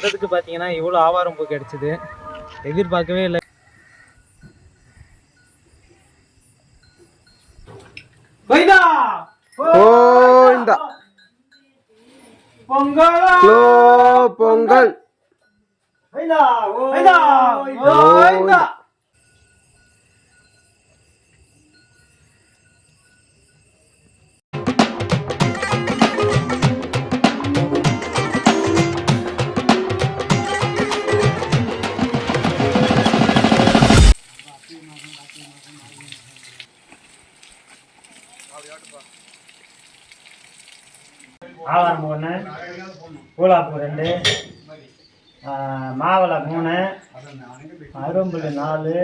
வந்ததுக்கு பார்த்தீங்கன்னா இவ்வளோ ஆவாரம் பூ கிடைச்சிது. எதிர்பார்க்கவே இல்லை. பொங்கலா! பொங்கல்! ஆவாரம் ஒன்று பூலாப்பூ ரெண்டு மாவளை மூணு அரும்புல் நாலு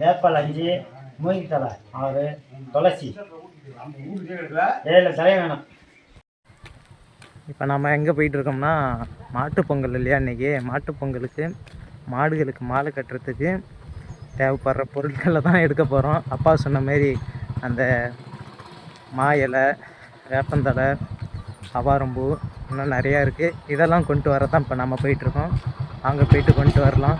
வேப்பல் அஞ்சு மூங்கித்தலை ஆறு துளசி ஏழு தலை வேணும். இப்போ நம்ம எங்கே போயிட்டு இருக்கோம்னா மாட்டுப் பொங்கல் இல்லையா இன்றைக்கி மாட்டுப் பொங்கலுக்கு மாடுகளுக்கு மாலை கட்டுறதுக்கு தேவைப்படுற பொருட்களை தான் எடுக்க போகிறோம் அப்பா சொன்ன மாரி அந்த மா இலை வேப்பந்தடை அவாரம்பூ இன்னும் நிறையா இருக்குது இதெல்லாம் கொண்டு வர தான் இப்போ நம்ம போயிட்டுருக்கோம். அங்கே போயிட்டு கொண்டு வரலாம்.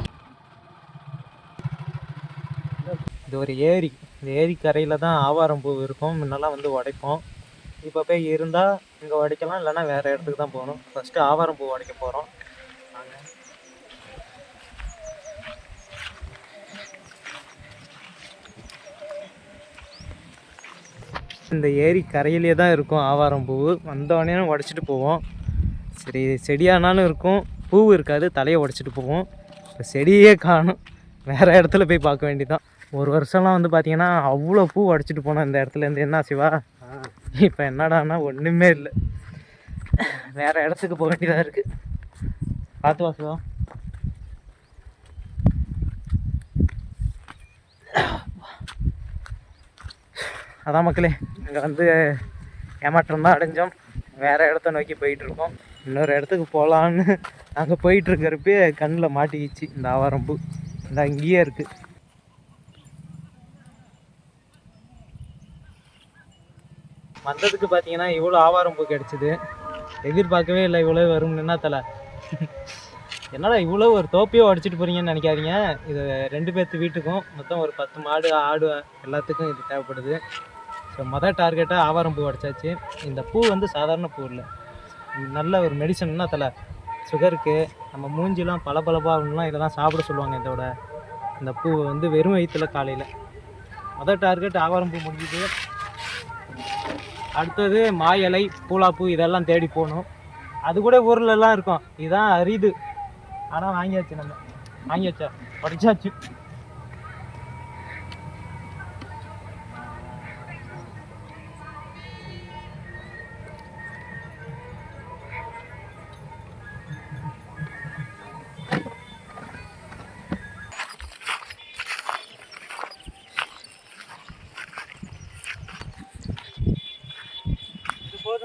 இது ஒரு ஏரி. இந்த ஏரி கரையில் தான் ஆவாரம்பூ இருக்கும். முன்னெல்லாம் வந்து உடைப்போம். இப்போ போய் இருந்தால் இங்கே உடைக்கலாம் இல்லைன்னா வேறு இடத்துக்கு தான் போகணும். ஃபஸ்ட்டு ஆவாரம்பூ உடைக்க போகிறோம் இந்த ஏரி கரையிலே தான் இருக்கும் ஆவாரம் பூ. வந்தோடனே உடச்சிட்டு போவோம். சரி செடியானாலும் இருக்கும். பூ இருக்காது தலையை உடச்சிட்டு போவோம். இப்போ செடியே காணும். வேறு இடத்துல போய் பார்க்க வேண்டியதான் ஒரு வருஷம்லாம் வந்து பார்த்தீங்கன்னா அவ்வளோ பூ உடச்சிட்டு போனோம் இந்த இடத்துல இருந்து. என்ன சிவா? இப்போ என்னடான்னா ஒன்றுமே இல்லை. வேற இடத்துக்கு போக வேண்டியதாக இருக்குது பார்த்து வா சிவா. அதான் மக்களே அங்கே வந்து ஏமாற்றம் தான் அடைஞ்சோம். வேறு இடத்த நோக்கி போயிட்டுருக்கோம். இன்னொரு இடத்துக்கு போகலான்னு அங்கே போயிட்டுருக்கிறப்பே கண்ணில் மாட்டிக்கிச்சு இந்த ஆவாரம்பு. இந்த அங்கேயே இருக்குது வந்ததுக்கு பார்த்தீங்கன்னா இவ்வளோ ஆவாரம்பூ கிடச்சிது. எதிர்பார்க்கவே இல்லை இவ்வளோ வரும்னு. என்ன தலை? என்னடா இவ்வளோ ஒரு தோப்பியோ அடிச்சிட்டு போறீங்கன்னு நினைக்காதீங்க. இது ரெண்டு பேர்த்து வீட்டுக்கும் மொத்தம் ஒரு பத்து மாடு ஆடு எல்லாத்துக்கும் இது தேவைப்படுது. இப்போ மொதல் டார்கெட்டாக ஆவாரம் பூ உடச்சாச்சு இந்த பூ வந்து சாதாரண பூ இல்லை. நல்ல ஒரு மெடிசன்னா தலை சுகருக்கு நம்ம மூஞ்சிலாம் பளபளப்பாகலாம் தான் சாப்பிட சொல்லுவாங்க இதோட. இந்த பூவை வந்து வெறும் வயிற்றில் காலையில். மொதல் டார்கெட் ஆவாரம் பூ முடிஞ்சுது. அடுத்தது மா இலை பூலாப்பூ இதெல்லாம் தேடி போகணும். அது கூட ஊர்ல இருக்கும். இதுதான் அரிது. ஆனால் வாங்கியாச்சு நம்ம. வாங்கியாச்சா? படிச்சாச்சு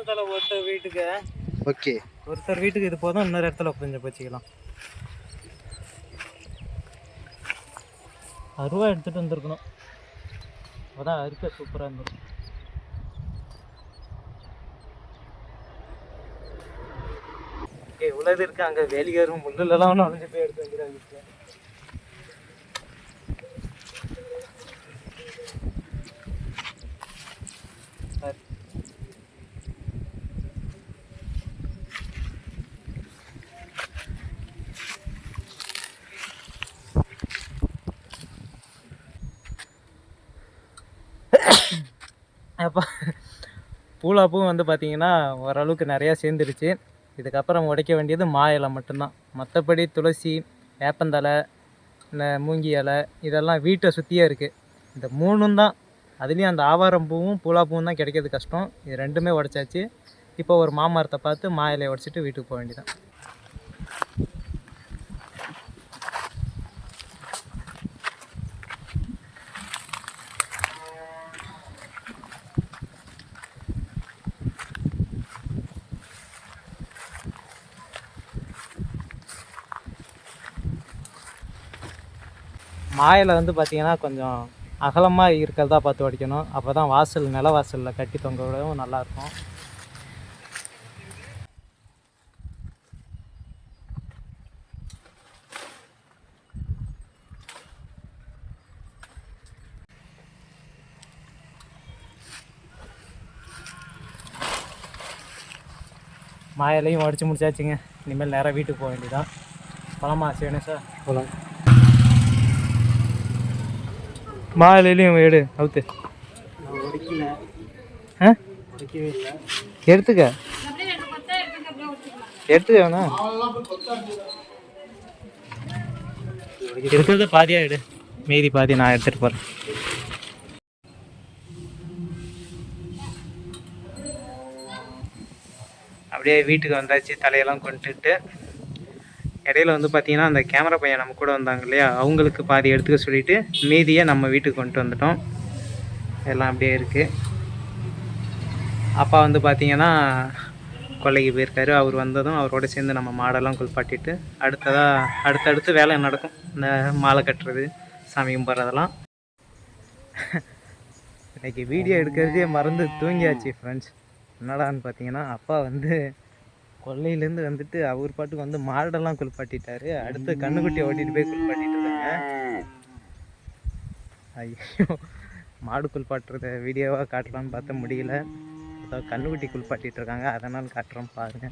தலை ஒருத்தர் வீட்டுக்கு. ஓகே. ஒருத்தர் வீட்டுக்கு இது போதும் இன்னொரு இடத்துல கொஞ்சம் வச்சுக்கலாம் அருவா எடுத்துட்டு வந்திருக்கணும். அதான் அறுக்க சூப்பராக இருந்தது ஏய் இவ்வளவு இருக்கு அங்கே வேலியாரும் முள்ளுலலாம் நுழைஞ்சு போய் எடுத்து வைக்கிறாங்க சரி அப்போ பூலாப்பூவும் வந்து பார்த்தீங்கன்னா ஓரளவுக்கு நிறையா சேர்ந்துருச்சு. இதுக்கப்புறம் உடைக்க வேண்டியது மா இலை மட்டும்தான். மற்றபடி துளசி வேப்பந்தலை இந்த மூங்கி இலை இதெல்லாம் வீட்டை சுற்றியே இருக்குது இந்த மூணும் தான். அதுலேயும் அந்த ஆவாரம் பூவும் பூலாப்பூவும் தான் கிடைக்கிறது கஷ்டம். இது ரெண்டுமே உடைச்சாச்சு. இப்போ ஒரு மாமரத்தை பார்த்து மா இலையை உடைச்சிட்டு வீட்டுக்கு போக வேண்டியதான் மாயில் வந்து பார்த்தீங்கன்னா கொஞ்சம் அகலமாக இருக்கிறதா பார்த்து வடிக்கணும். அப்போ தான் வாசல் நில வாசலில் கட்டி தொங்க விடவும் நல்லாயிருக்கும். மாயிலையும் வடித்து முடிச்சாச்சுங்க. இனிமேல் நேராக வீட்டுக்கு போக வேண்டியதான் பழமா சேனு சார் போகலாம் மாலையிலையும் எடு அவுத்து. ஆ? எடுத்துக்க. எடுத்துக்க வேணா. இருக்கிறத பாதியா எடு. மீதி பாதி நான் எடுத்துட்டு போறேன். அப்படியே வீட்டுக்கு வந்தாச்சு தலையெல்லாம் கொண்டுட்டு. இடையில வந்து பார்த்தீங்கன்னா அந்த கேமரா பையன் நம்ம கூட வந்தாங்க இல்லையா? அவங்களுக்கு பாதி எடுத்துக்க சொல்லிட்டு மீதியை நம்ம வீட்டுக்கு கொண்டு வந்துட்டோம். எல்லாம் அப்படியே இருக்குது அப்பா வந்து பார்த்தீங்கன்னா கொல்லைக்கு போயிருக்காரு. அவர் வந்ததும் அவரோட சேர்ந்து நம்ம மாடெல்லாம் குளிப்பாட்டிட்டு அடுத்ததாக அடுத்தடுத்து வேலை நடக்கும். இந்த மாலை கட்டுறது சாமி கும்பிட்றதெல்லாம். இன்னைக்கு வீடியோ எடுக்கிறதே மறந்து தூங்கியாச்சு ஃப்ரெண்ட்ஸ் என்னடான்னு பார்த்தீங்கன்னா அப்பா வந்து கொல்லையிலேருந்து வந்துட்டு அவர் பாட்டுக்கு வந்து மாடெல்லாம் குளிப்பாட்டிட்டாரு. அடுத்து கண்ணுக்குட்டியை ஓட்டிட்டு போய் குளிப்பாட்டிட்டு இருக்காங்க ஐயோ மாடு குளிப்பாட்டுறத வீடியோவாக காட்டலான்னு பார்த்த முடியல. ஏதோ கண்ணுக்குட்டி குளிப்பாட்டிட்டு இருக்காங்க அதனால் காட்டுறோம் பாருங்க.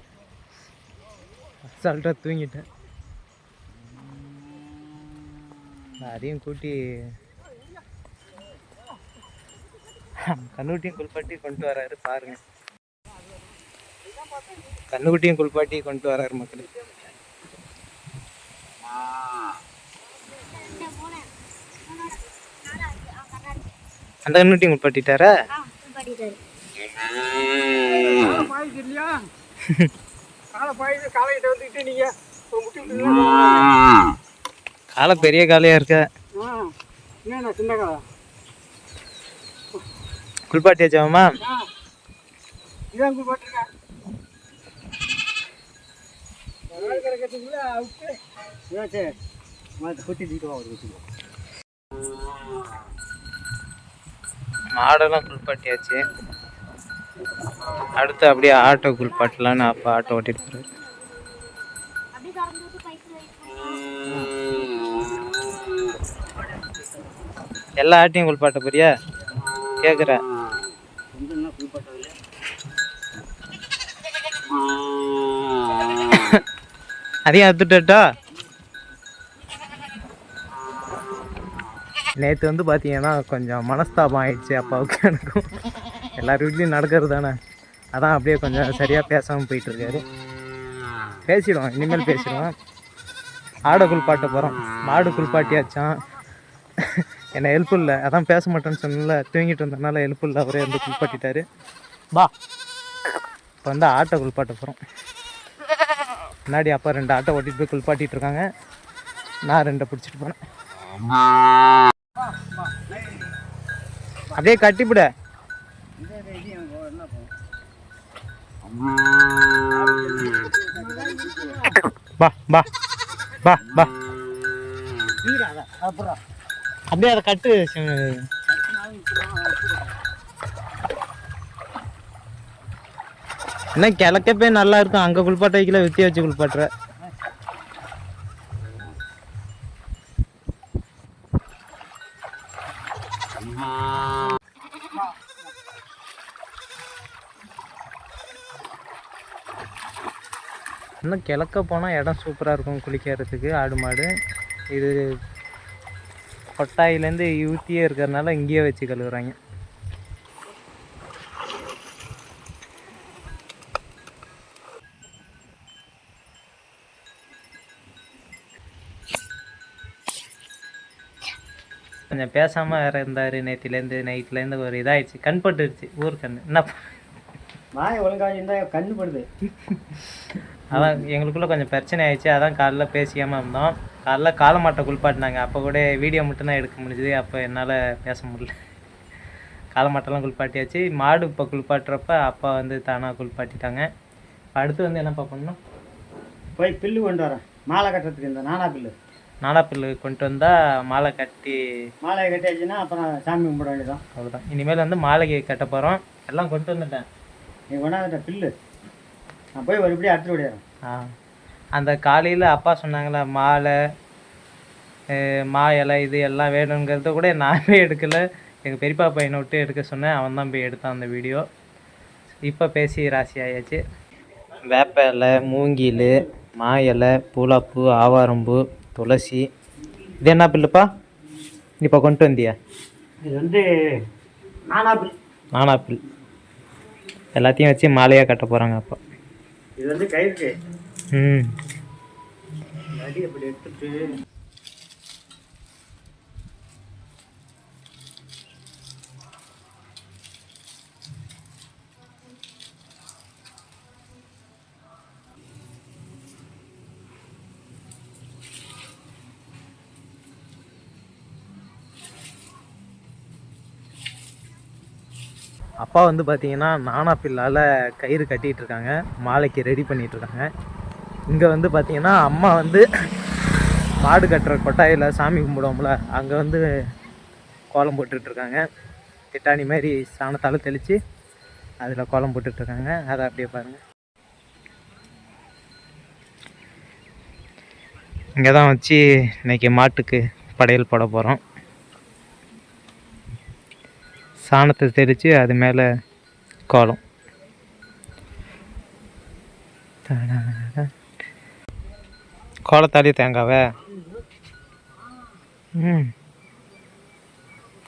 அசால்ட்டாக தூங்கிட்டேன். அதையும் கூட்டி கண்ணுக்குட்டியும் குளிப்பாட்டி கொண்டு வராரு பாருங்க. கண்ணுக்குட்டியும் குளிப்பாட்டி கொண்டு வராரு மக்கள். அந்த கண்ணுட்டியும் குளிப்பாட்டிட்டாரா? காலை பெரிய காலையா இருக்க? குளிப்பாட்டியாச்சாமா சின்ன கதை குத்தி தீட்டு ஒரு மாடெல்லாம் குளிப்பாட்டியாச்சு. அடுத்து அப்படியே ஆட்டோ குளிப்பாட்டலான்னு அப்போ ஆட்டோ ஓட்டிட்டு போகிறேன் எல்லா ஆட்டையும் குளிப்பாட்ட போறியா? கேட்குற கொஞ்சம் என்ன குளிப்பாட்டதில்லை அதையும் அத்துட்டா நேற்று வந்து பார்த்தீங்கன்னா கொஞ்சம் மனஸ்தாபம் ஆயிடுச்சு அப்பாவுக்கு எனக்கும். எல்லார் வீட்லேயும் நடக்கிறது தானே. அதான் அப்படியே கொஞ்சம் சரியாக பேசாமல் போயிட்டுருக்காரு. பேசிடுவோம் இனிமேல் பேசிடுவோம். ஆடை குளிப்பாட்ட போகிறோம் மாடு குளிப்பாட்டியாச்சான் என்னை ஹெல்ப் இல்லை. அதான் பேச மாட்டேன்னு சொன்னல தூங்கிட்டு இருந்தனால ஹெல்ப் இல்லை. அவரே வந்து குளிப்பாட்டிட்டாரு பா இப்போ வந்து ஆட்டை குளிப்பாட்ட போகிறோம் முன்னாடி அப்பா ரெண்டு ஆட்டோ ஓட்டிட்டு போய் குளிப்பாட்டிட்டு இருக்காங்க. நான் ரெண்டை பிடிச்சிட்டு போனேன் அப்படியே கட்டிப்பிட. பா பா பா பா அப்படியே அதை கட்டு. சி- என்ன கிழக்கப்பே நல்லா இருக்கும். அங்கே குளிப்பாட்ட வைக்கல வித்திய வச்சு குளிப்பாட்டுற. இன்னும் கிழக்க போனால் இடம் சூப்பராக இருக்கும் குளிக்கிறதுக்கு. ஆடு மாடு. இது கொட்டாயிலேருந்து யூத்தியே இருக்கிறதுனால இங்கேயே வச்சு கழுவுறாங்க. கொஞ்சம் பேசாமல் வேறு இருந்தார் நேற்றுலேருந்து நைட்லேருந்து ஒரு இதாகிடுச்சு கண் பட்டுருச்சு ஊர் கண் என்ன நாய் ஒழுங்காக இருந்தால் கண்ணு படுது. அதான் எங்களுக்குள்ளே கொஞ்சம் பிரச்சனை ஆயிடுச்சு. அதான் காலைல பேசியாமல் இருந்தோம். காலைல காலை மாட்டை குளிப்பாட்டினாங்க. அப்போ கூட வீடியோ மட்டும்தான் எடுக்க முடிஞ்சுது. அப்போ என்னால் பேச முடியல. காலை மாட்டெல்லாம் குளிப்பாட்டியாச்சு. மாடு இப்போ குளிப்பாட்டுறப்ப அப்பா வந்து தானாக குளிப்பாட்டிட்டாங்க. அடுத்து வந்து என்னப்பா பண்ணணும்? போய் பில்லு கொண்டு வரேன். மாலை கட்டுறதுக்கு இந்த நானா பில்லு. நாலாப்பில் கொண்டு வந்தால் மாலை கட்டி மாலையை கட்டியாச்சுன்னா அப்புறம் சாமி கும்பிட வேண்டியதான் அவ்வளோதான் இனிமேல் வந்து மாலைக்கு கட்ட போகிறோம் எல்லாம் கொண்டு வந்துட்டேன். நீ கொண்டாந்துட்ட பில்லு. நான் போய் இப்படி அடுத்து விடையிறேன் ஆ. அந்த காலையில் அப்பா சொன்னாங்களே மாலை அஹ் மா இலை இது எல்லாம் வேணுங்கிறத கூட நானே எடுக்கலை. எங்கள் பெரியப்பா பையனை விட்டு எடுக்க சொன்னேன். அவன் தான் போய் எடுத்தான் அந்த வீடியோ. இப்போ பேசி ராசி ஆயாச்சு. வேப்ப இலை மூங்கில் மா இலை பூலாப்பூ ஆவாரம்பூ துளசி. இது என்ன பில்லுப்பா? இப்போ கொண்டு வந்தியா? இது வந்து நானாப்பிள் நானாப்பிள் எல்லாத்தையும் வச்சு மாலையாக கட்ட போகிறாங்க அப்போ. இது வந்து கயிறுக்கு. ம். அப்படி எடுத்துட்டு அப்பா வந்து பார்த்தீங்கன்னா நானாப்பில்லால் கயிறு கட்டிகிட்டு இருக்காங்க மாலைக்கு ரெடி பண்ணிகிட்ருக்காங்க இங்கே வந்து பார்த்தீங்கன்னா அம்மா வந்து மாடு கட்டுற கொட்டாயில் சாமி கும்பிடுவோம்ல அங்கே வந்து கோலம் போட்டுட்ருக்காங்க திட்டாணி மாதிரி சாணத்தால் தெளித்து அதில் கோலம் போட்டுட்ருக்காங்க அதை அப்படியே பாருங்கள் இங்கே தான் வச்சு இன்னைக்கு மாட்டுக்கு படையல் போட போகிறோம் சாணத்தை தெளித்து அது மேலே கோலம். கோலத்தாலே தேங்காவே? ம்.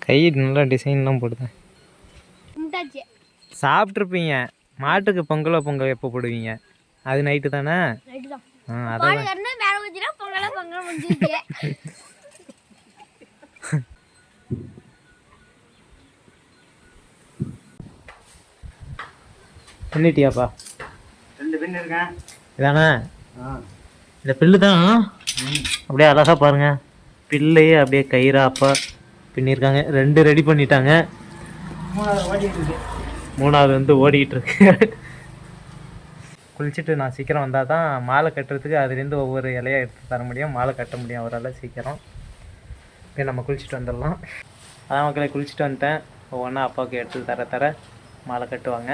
கை நல்லா டிசைன்லாம் போடுது. கும்பிட்டாச்சு சாப்பிட்ருப்பீங்க மாட்டுக்கு பொங்கலோ பொங்கல் எப்போ போடுவீங்க? அது நைட்டு தான்? ஆ அதான் பாடு கறந்து வேற ஊற்றினா பொங்கல பொங்கல் முடிஞ்சிருச்சு பண்ணிட்டியாப்பா? ரெண்டு பின் இருக்கேன். இதானே? இந்த பில்லு தான்? அப்படியே அழகாக பாருங்க. பில்லையே அப்படியே கயிறாப்பா பின்னிருக்காங்க. ரெண்டு ரெடி பண்ணிட்டாங்க. மூணாவது ஓடிட்டு இருக்கு. மூணாவது வந்து ஓடிக்கிட்டு இருக்கு. குளிச்சுட்டு நான் சீக்கிரம் வந்தால் தான் மாலை கட்டுறதுக்கு அதுலேருந்து ஒவ்வொரு இலையா எடுத்து தர முடியும். மாலை கட்ட முடியும் அவரால் சீக்கிரம். இப்போ நம்ம குளிச்சுட்டு வந்துடலாம். அதான் மக்களை குளிச்சுட்டு வந்துட்டேன். ஒவ்வொன்றா அப்பாவுக்கு எடுத்து தர தர மாலை கட்டுவாங்க.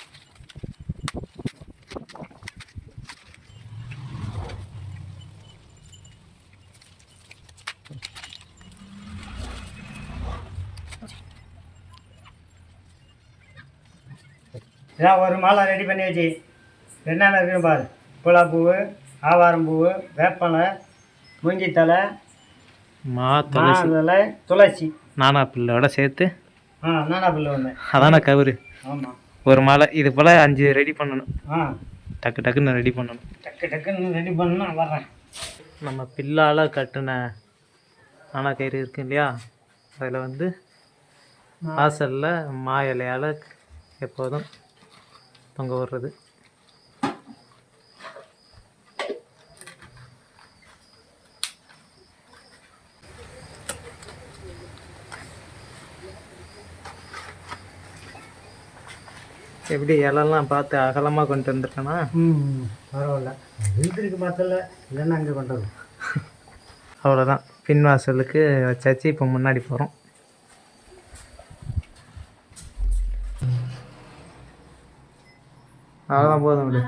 இதான் ஒரு மாலை ரெடி பண்ணி வச்சு. என்னென்ன இருக்குன்னு பாரு. பூலாப்பூவு ஆவாரம்பூவு வேப்பலை மூங்கித்தலை மா மாதலை துளசி. நானா பிள்ளோட சேர்த்து. ஆ நானாப்பிள் ஒன்று அதான கவுரு. ஆமாம் ஒரு மாலை இது போல் அஞ்சு ரெடி பண்ணணும். ஆ. டக்கு டக்குன்னு ரெடி பண்ணணும். டக்கு டக்குன்னு ரெடி பண்ணா வர்றேன். நம்ம பில்லால் கட்டின நானா கயிறு இருக்கு இல்லையா? அதில் வந்து வாசலில் மா இலையால் எப்போதும் தொங்க விடுறது எப்படி இலெல்லாம் பார்த்து அகலமாக கொண்டு வந்திருக்கேனா? ம் பரவாயில்ல. வீட்டுக்கு பார்த்தல இல்லைன்னா அங்கே கொண்டு வரும். அவ்வளோதான் பின் வாசலுக்கு வச்சாச்சு இப்போ முன்னாடி போகிறோம் அவ்வளோதான் போதும் விடு.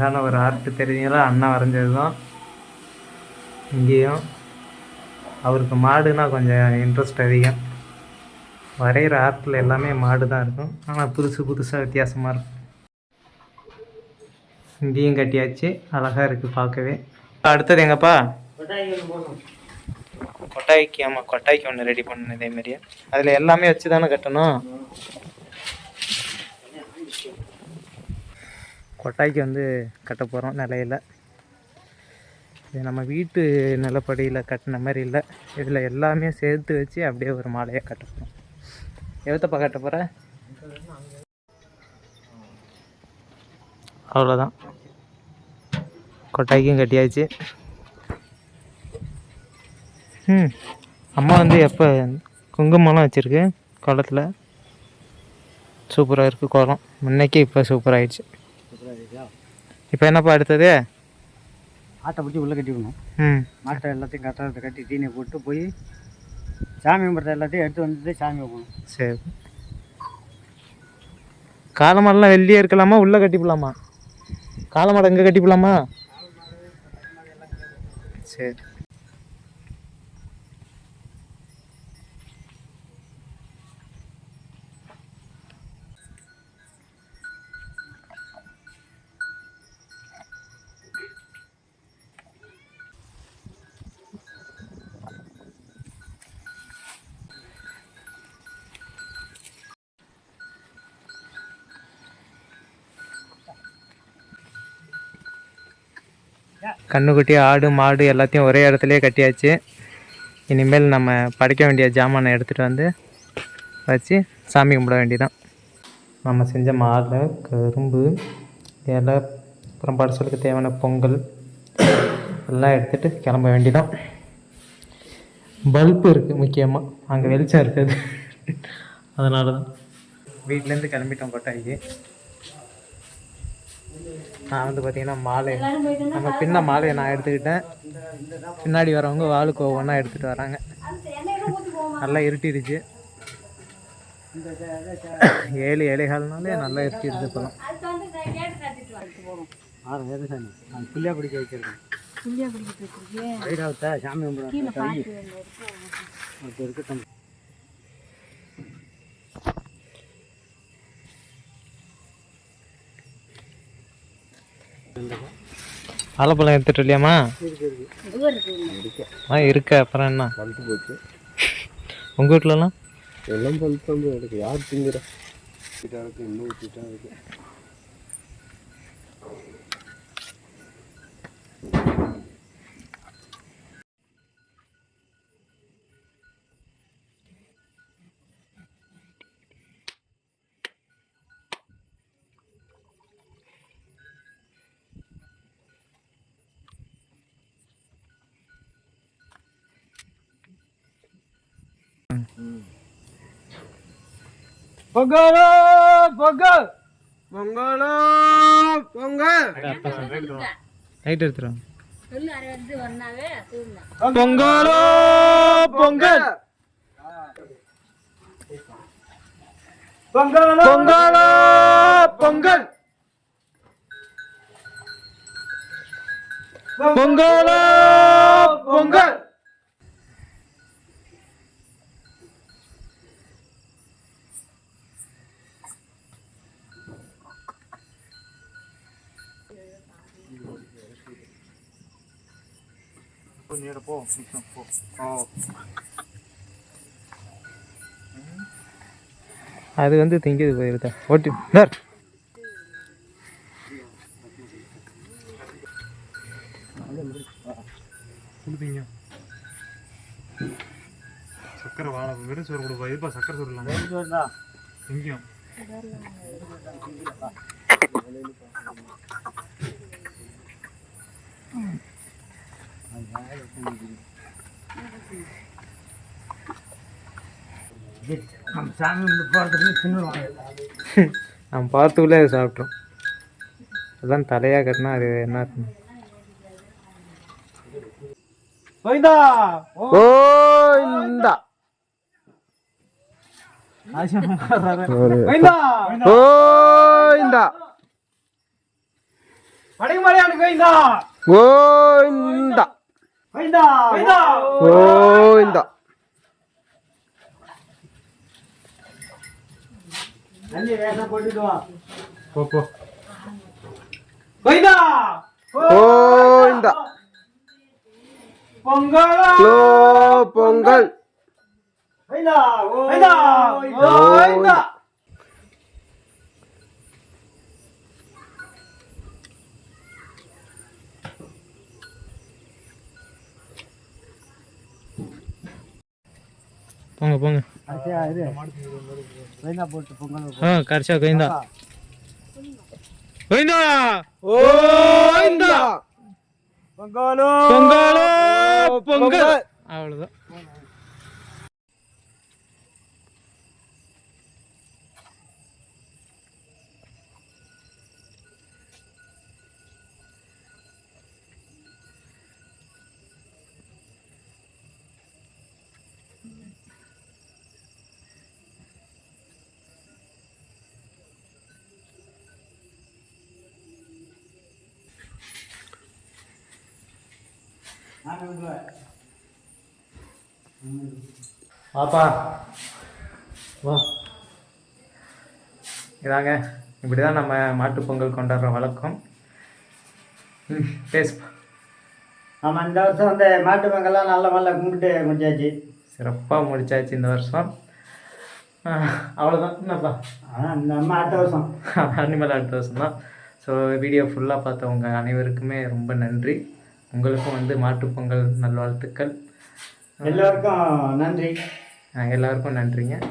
அதான ஒரு ஆர்ட் தெரியுங்களா அண்ணன் வரைஞ்சது தான் இங்கேயும். அவருக்கு மாடுனா கொஞ்சம் இன்ட்ரெஸ்ட் அதிகம். வரைகிற ஆர்ட்டில் எல்லாமே மாடு தான் இருக்கும். ஆனால் புதுசு புதுசாக வித்தியாசமாக இருக்கும். இங்கேயும் கட்டியாச்சு. அழகாக இருக்குது பார்க்கவே. அடுத்தது எங்கப்பா? கொட்டாய்க்கு ஆமாம் கொட்டாய்க்கு ஒன்று ரெடி பண்ணணும் இதே மாதிரியே. அதில் எல்லாமே வச்சு தானே கட்டணும்? கொட்டாய்க்கு வந்து கட்ட போகிறோம் நிலையில. இது நம்ம வீட்டு நிலப்படியில் கட்டின மாதிரி இல்லை. இதில் எல்லாமே சேர்த்து வச்சு அப்படியே ஒரு மாலையாக கட்ட போகிறோம் எவ்வளோத்தப்பா கட்ட போகிற அவ்வளோதான் கொட்டாய்க்கும் கட்டியாச்சு. ம் அம்மா வந்து எப்போ குங்குமம்லாம் வச்சுருக்கு? கோலத்தில் சூப்பராக இருக்குது கோலம் முன்னைக்கே இப்போ சூப்பராகிடுச்சு இப்போ என்னப்பா அடுத்தது? ஆட்டை பிடிச்சி உள்ளே கட்டி விடணும் ம் மாட்டை எல்லாத்தையும் கட்டுறதை கட்டி தீனியை போட்டு போய் சாமி கும்பிட்றது எல்லாத்தையும் எடுத்து வந்துட்டு சாமி வைக்கணும். சரி. காலமாடெல்லாம் வெளியே இருக்கலாமா? உள்ளே கட்டிப்பலாமா காலமாடை எங்கே கட்டிப்பலாமா சரி கண்ணுக்குட்டி ஆடு மாடு எல்லாத்தையும் ஒரே இடத்துலயே கட்டியாச்சு. இனிமேல் நம்ம படைக்க வேண்டிய ஜாமானை எடுத்துகிட்டு வந்து வச்சு சாமி கும்பிட வேண்டியதான் நம்ம செஞ்ச மாலை கரும்பு இலை அப்புறம் படைச்சலுக்கு தேவையான பொங்கல் எல்லாம் எடுத்துகிட்டு கிளம்ப வேண்டியதான் பல்பு இருக்குது முக்கியமாக அங்கே வெளிச்சம் இருக்குது. அதனால தான் வீட்டிலேருந்து கிளம்பிட்டோம் கொட்டாய்க்கு. நான் வந்து பார்த்தீங்கன்னா மாலை. நம்ம பின்ன மாலையை நான் எடுத்துக்கிட்டேன். பின்னாடி வரவங்க வாளுக்கு ஒவ்வொன்றா எடுத்துகிட்டு வராங்க. நல்லா இருட்டிடுச்சு. ஏழு ஏழைகால்னாலே நல்லா இருட்டிடுச்சு இப்போலாம் வேறு சாமி நான் புள்ளியா பிடிக்க வச்சிருக்கேன் சாமி இருக்கட்டும். வாழைப்பழம் எடுத்துட்டு இல்லையாம்மா ஆ இருக்கு. அப்புறம் என்ன? பழுத்து போச்சு. உங்கள் வீட்டிலலாம்? எல்லாம் பழுத்து வந்து இருக்கு. யார் திங்குற? இருக்கு இன்னும் கிட்டா இருக்கு. பொங்கலோ பொங்கல். பொங்கலோ பொங்கல். சொல்லு அரை வந்து ஒன்னாவே தூங்க பொங்கலோ பொங்கல். பொங்கலோ பொங்கலோ. பொங்கல் பொங்கலோ பொங்கல் அது வந்து திங்கிது போயிருதா ஓட்டி சார் சக்கரை வாழை வெறும் சோறு கொடுப்பா. இதுப்பா சக்கரை சொல்லலாம் எங்கேயும் நம்ம சாமி போகிறதுக்கு தின்னுடுவாங்க நம்ம பார்த்துக்குள்ளே அதை சாப்பிட்றோம் அதான் தலையாக கட்டினா அது என்ன இருக்கும் போய்தா கோயிந்தா 보인다! 보인다! 보인다! ನಲ್ಲಿ ವೇಷ ಕೊಟ್ಟಿದ್ವಾ ಹೋಗೋ ಹೋಯ್ದ ಹೋಯ್ದ ಪೊಂಗಲ್ ಪೊಂಗಲ್ ಹೋಯ್ದ ಹೋಯ್ದ ಹೋಯ್ದ போங்க. போங்க கடைசியா ஆ கோயந்தா கோயந்தா கோயந்தா பொங்கலோ பொங்கலோ பொங்கல். அவ்வளோதான் வாப்பா வா. இதாங்க இப்படி தான் நம்ம மாட்டுப் பொங்கல் கொண்டாடுற வழக்கம். ம் பேசுப்பா. ஆமாம் இந்த வருஷம் இந்த மாட்டு பொங்கல்லாம் நல்ல நல்ல கும்பிட்டு முடிச்சாச்சு. சிறப்பாக முடிச்சாச்சு இந்த வருஷம். அவ்வளோதான் என்னப்பா? நம்ம அடுத்த வருஷம். அனிமல் அடுத்த வருஷம் தான் ஸோ வீடியோ ஃபுல்லாக பார்த்தவங்க அனைவருக்குமே ரொம்ப நன்றி. உங்களுக்கும் வந்து மாட்டுப் பொங்கல் நல்வாழ்த்துக்கள். எல்லோருக்கும் நன்றி. எல்லாருக்கும் நன்றிங்க.